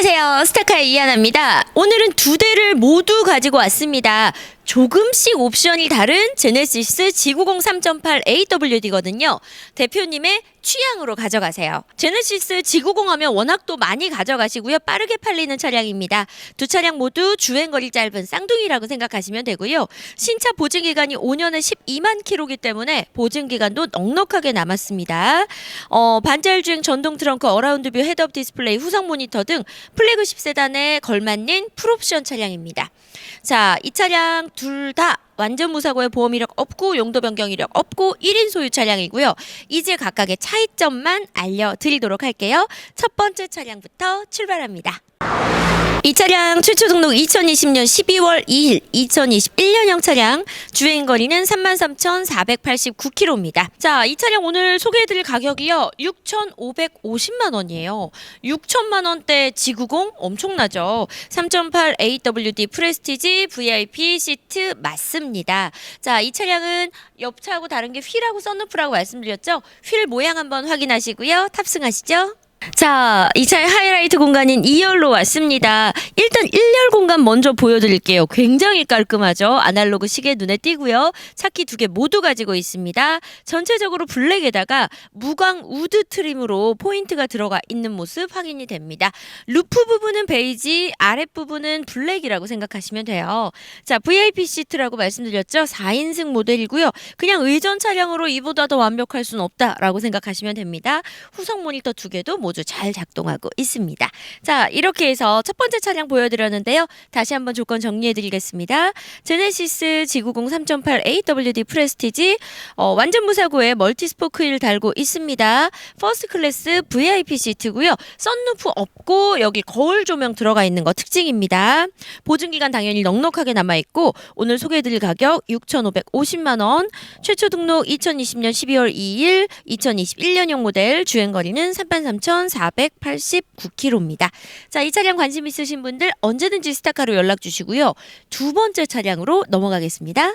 안녕하세요. 스타카의 이하나입니다. 오늘은 두 대를 모두 가지고 왔습니다. 조금씩 옵션이 다른 제네시스 G90 3.8 AWD거든요. 대표님의 취향으로 가져가세요. 제네시스 G90 하면 워낙 또 많이 가져가시고요. 빠르게 팔리는 차량입니다. 두 차량 모두 주행거리 짧은 쌍둥이라고 생각하시면 되고요. 신차 보증 기간이 5년에 12만 킬로기 때문에 보증 기간도 넉넉하게 남았습니다. 어, 반자율 주행 전동 트렁크 어라운드 뷰 헤드업 디스플레이 후성 모니터 등 플래그십 세단에 걸맞는 풀옵션 차량입니다. 자, 이 차량 둘 다 완전 무사고의 보험 이력 없고 용도 변경 이력 없고 1인 소유 차량이고요. 이제 각각의 차이점만 알려드리도록 할게요. 첫 번째 차량부터 출발합니다. 이 차량 최초 등록 2020년 12월 2일 2021년형 차량 주행 거리는 33,489km입니다. 자, 이 차량 오늘 소개해드릴 가격이요 6,550만 원이에요. 6천만 원대 G90 엄청나죠. 3.8 AWD 프레스티지 VIP 시트 맞습니다. 자, 이 차량은 옆 차하고 다른 게 휠하고 썬루프라고 말씀드렸죠. 휠 모양 한번 확인하시고요. 탑승하시죠. 자, 이 차의 하이라이트 공간인 2열로 왔습니다. 일단 1열 공간 먼저 보여드릴게요. 굉장히 깔끔하죠? 아날로그 시계 눈에 띄고요. 차키 두 개 모두 가지고 있습니다. 전체적으로 블랙에다가 무광 우드 트림으로 포인트가 들어가 있는 모습 확인이 됩니다. 루프 부분은 베이지, 아랫부분은 블랙이라고 생각하시면 돼요. 자, VIP 시트라고 말씀드렸죠? 4인승 모델이고요. 그냥 의전 차량으로 이보다 더 완벽할 수는 없다라고 생각하시면 됩니다. 후속 모니터 두 개도 모두 잘 작동하고 있습니다. 자, 이렇게 해서 첫 번째 차량 보여드렸는데요. 다시 한번 조건 정리해드리겠습니다. 제네시스 G90 3.8 AWD 프레스티지 어, 완전 무사고에 멀티스포크 휠 달고 있습니다. 퍼스트 클래스 VIP 시트고요. 썬루프 없고 여기 거울 조명 들어가 있는 거 특징입니다. 보증 기간 당연히 넉넉하게 남아 있고 오늘 소개해드릴 가격 6,550만 원. 최초 등록 2020년 12월 2일 2021년형 모델 주행 거리는 33,489km입니다. 자, 이 차량 관심 있으신 분들 언제든지 스타카로 연락 주시고요. 두 번째 차량으로 넘어가겠습니다.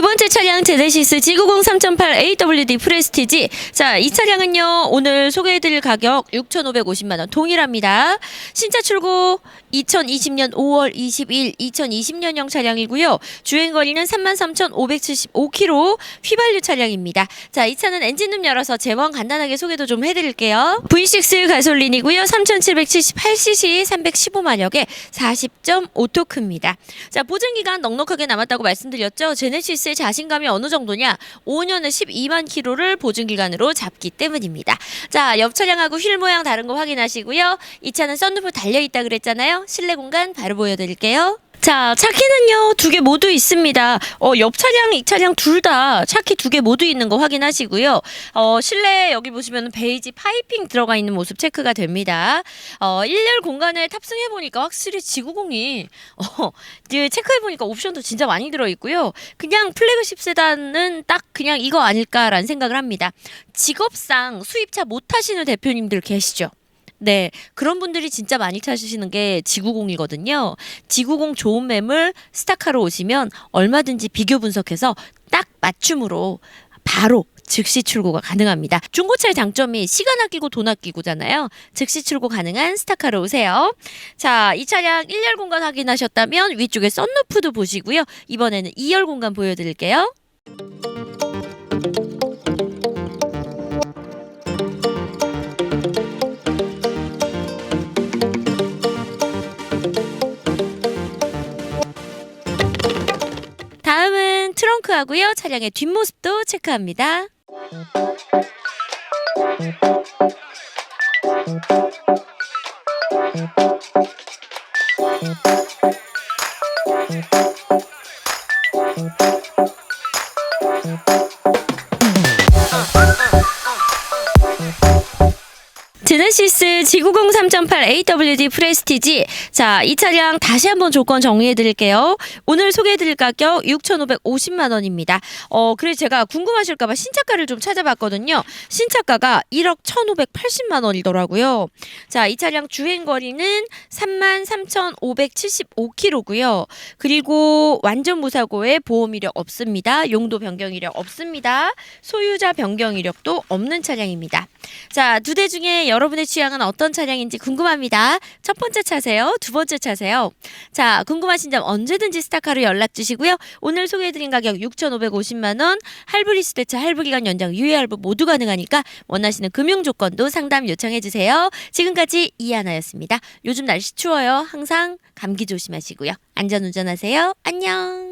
두 번째 차량 제네시스 G90 3.8 AWD 프레스티지. 자, 이 차량은요, 오늘 소개해드릴 가격 6,550만원 동일합니다. 신차 출고 2020년 5월 22일 2020년형 차량이고요. 주행거리는 33,575km 휘발유 차량입니다. 자, 이 차는 엔진룸 열어서 제원 간단하게 소개도 좀 해드릴게요. V6 가솔린이고요. 3,778cc 315마력에 40.5토크입니다. 자, 보증기간 넉넉하게 남았다고 말씀드렸죠. 제네시스 의 자신감이 어느 정도냐? 5년에 12만 킬로를 보증 기간으로 잡기 때문입니다. 자, 옆 차량하고 휠 모양 다른 거 확인하시고요. 이 차는 썬루프 달려 있다 그랬잖아요. 실내 공간 바로 보여드릴게요. 자, 차키는요, 두 개 모두 있습니다. 어, 옆 차량, 이 차량 둘 다 차키 두 개 모두 있는 거 확인하시고요. 어, 실내 여기 보시면 베이지 파이핑 들어가 있는 모습 체크가 됩니다. 어, 1열 공간에 탑승해보니까 확실히 G90이, 어, 이제 체크해보니까 옵션도 진짜 많이 들어있고요. 그냥 플래그십 세단은 딱 그냥 이거 아닐까라는 생각을 합니다. 직업상 수입차 못 타시는 대표님들 계시죠? 네, 그런 분들이 진짜 많이 찾으시는 게 G90이거든요. G90 좋은 매물 스타카로 오시면 얼마든지 비교 분석해서 딱 맞춤으로 바로 즉시 출고가 가능합니다. 중고차의 장점이 시간 아끼고 돈 아끼고잖아요. 즉시 출고 가능한 스타카로 오세요. 자, 이 차량 1열 공간 확인하셨다면 위쪽에 썬루프도 보시고요. 이번에는 2열 공간 보여드릴게요. 트렁크하고요. 차량의 뒷모습도 체크합니다. 제네시스 G90 3.8 AWD 프레스티지. 자, 이 차량 다시 한번 조건 정리해 드릴게요. 오늘 소개해 드릴 가격 6,550만 원입니다. 어, 그래서 제가 궁금하실까 봐 신차가를 좀 찾아봤거든요. 신차가가 1억 1,580만 원이더라고요. 자, 이 차량 주행 거리는 33,575km고요. 그리고 완전 무사고에 보험 이력 없습니다. 용도 변경 이력 없습니다. 소유자 변경 이력도 없는 차량입니다. 자, 두 대 중에 여러분의 취향은 어떤 차량인지 궁금합니다. 첫 번째 차세요? 두 번째 차세요? 자, 궁금하신 점 언제든지 스타카로 연락 주시고요. 오늘 소개해드린 가격 6,550만 원, 할부 리스 대차 할부 기간 연장 유예 할부 모두 가능하니까 원하시는 금융 조건도 상담 요청해 주세요. 지금까지 이하나였습니다. 요즘 날씨 추워요. 항상 감기 조심하시고요. 안전 운전하세요. 안녕.